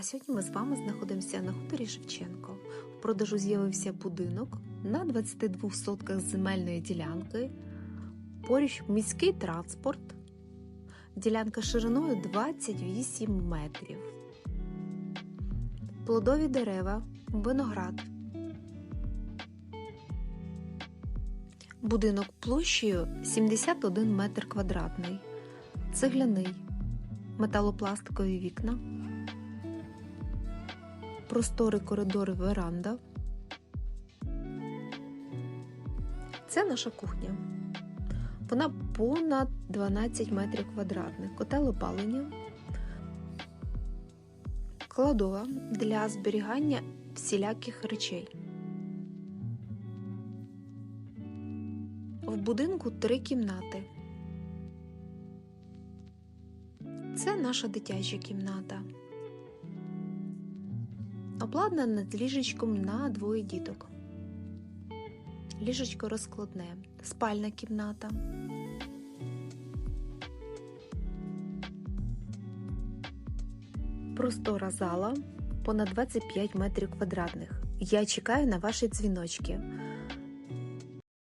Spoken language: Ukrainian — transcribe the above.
А сьогодні ми з вами знаходимося на хуторі Шевченко. В продажу з'явився будинок на 22 сотках земельної ділянки. Поруч міський транспорт. Ділянка шириною 28 метрів. Плодові дерева, виноград. Будинок площею 71 метр квадратний, цегляний, металопластикові вікна, простори коридори веранда. Це наша кухня. Вона понад 12 метрів квадратних, котел опалення, кладова для зберігання всіляких речей. В будинку три кімнати. Це наша дитяча кімната. Обладнана з ліжечком на двоє діток. Ліжечко розкладне, спальна кімната. Простора зала понад 25 метрів квадратних. Я чекаю на ваші дзвіночки.